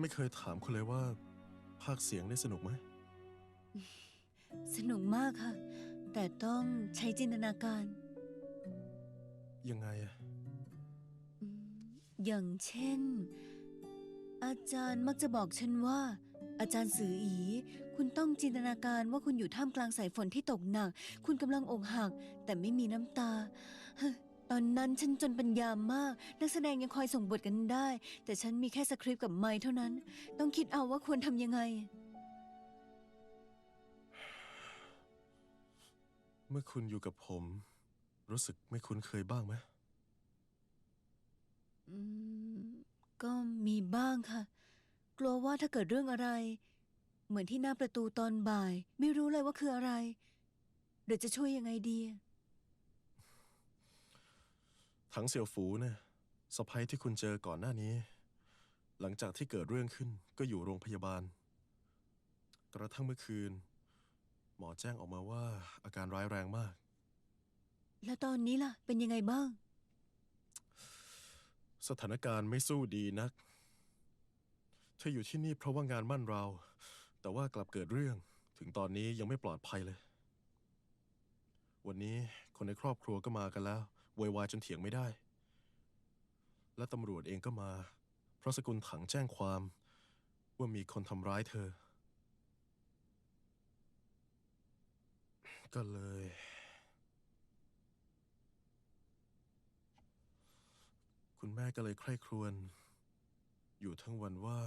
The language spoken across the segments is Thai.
ไม่เคยถามคุณเลยว่า ภาคเสียงได้สนุกไหม สนุกมากค่ะ แต่ต้องใช้จินตนาการ ยังไงอะอืมอย่างเช่น อาจารย์มักจะบอกฉันว่า อาจารย์สืออี คุณต้องจินตนาการว่าคุณอยู่ท่ามกลางสายฝนที่ตกหนัก คุณกำลังอกหัก แต่ไม่มีน้ำตาฮะ ตอนนั้นฉันจนปัญญามาก นักแสดงยังคอยส่งบทกันได้ แต่ฉันมีแค่สคริปต์กับไมค์เท่านั้น ต้องคิดเอาว่าควรทำยังไง เมื่อคุณอยู่กับผม รู้สึกไม่คุ้นเคยบ้างไหมอืมก็มีบ้างค่ะ กลัวว่าถ้าเกิดเรื่องอะไร เหมือนที่หน้าประตูตอนบ่าย ไม่รู้เลยว่าคืออะไรเดี๋ยวจะช่วยยังไงดี ถังเสี่ยวฝูเนี่ยสะพ้ยที่คุณเจอก่อนหน้านี้ หลังจากที่เกิดเรื่องขึ้นก็อยู่โรงพยาบาล กระทั่งเมื่อคืน หมอแจ้งออกมาว่าอาการร้ายแรงมาก แล้วตอนนี้ล่ะ เป็นยังไงบ้าง สถานการณ์ไม่สู้ดีนัก เธออยู่ที่นี่เพราะว่างานมั่นเรา แต่ว่ากลับเกิดเรื่องถึงตอนนี้ยังไม่ปลอดภัยเลย วันนี้คนในครอบครัวก็มากันแล้ว โวยวายจนเถียงไม่ได้ และตำรวจเองก็มา เพราะสกุลถังแจ้งความ ว่ามีคนทำร้ายเธอ ก็เลย คุณแม่ก็เลยใคร่ครวญอยู่ทั้งวันว่า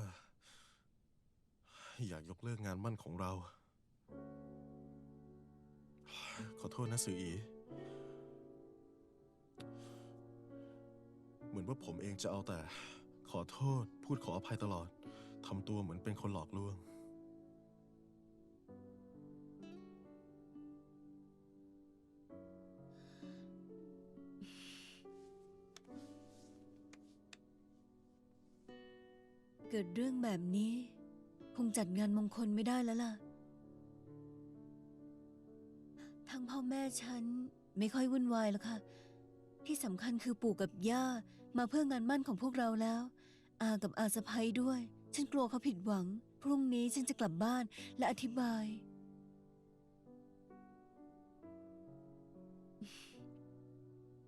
อยากยกเลิกงานมั่นของเรา ขอโทษนะสืออี เหมือนว่าผมเองจะเอาแต่ ขอโทษ พูดขออภัยตลอดทำตัวเหมือนเป็นคนหลอกลวง เกิดเรื่องแบบนี้ คงจัดงานมงคลไม่ได้แล้วล่ะ ทั้งพ่อแม่ฉันไม่ค่อยวุ่นวายแล้วค่ะ ที่สำคัญคือปู่กับย่ามาเพื่องานมั่นของพวกเราแล้ว อากับอาสะพ้ยด้วย ฉันกลัวเขาผิดหวัง พรุ่งนี้ฉันจะกลับบ้านและอธิบาย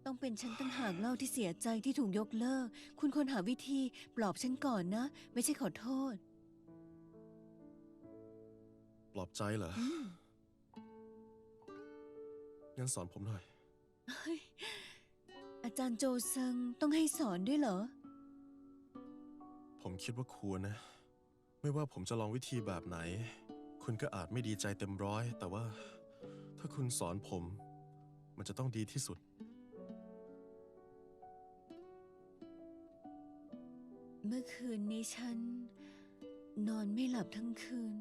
ต้องเป็นฉันตั้งหากเล่าที่เสียใจที่ถูกยกเลิก คุณควรหาวิธีปลอบฉันก่อนนะ ไม่ใช่ขอโทษ ปลอบใจเหรอ งั้นสอนผมหน่อย อาจารย์โจเซิงต้องให้สอนด้วยเหรอ ผมคิดว่าควรนะ ไม่ว่าผมจะลองวิธีแบบไหน คุณก็อาจไม่ดีใจเต็มร้อย แต่ว่า ถ้าคุณสอนผม มันจะต้องดีที่สุด เมื่อคืนนี้ฉัน นอนไม่หลับทั้งคืน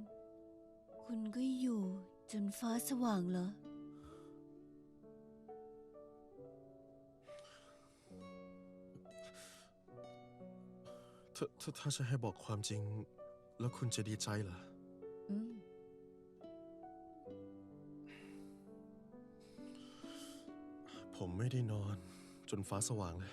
คุณก็อยู่จนฟ้าสว่างเหรอ ถ้าถ้าถ้าจะให้บอกความจริง แล้วคุณจะดีใจเหรอ อืม ผมไม่ได้นอน จนฟ้าสว่างเลย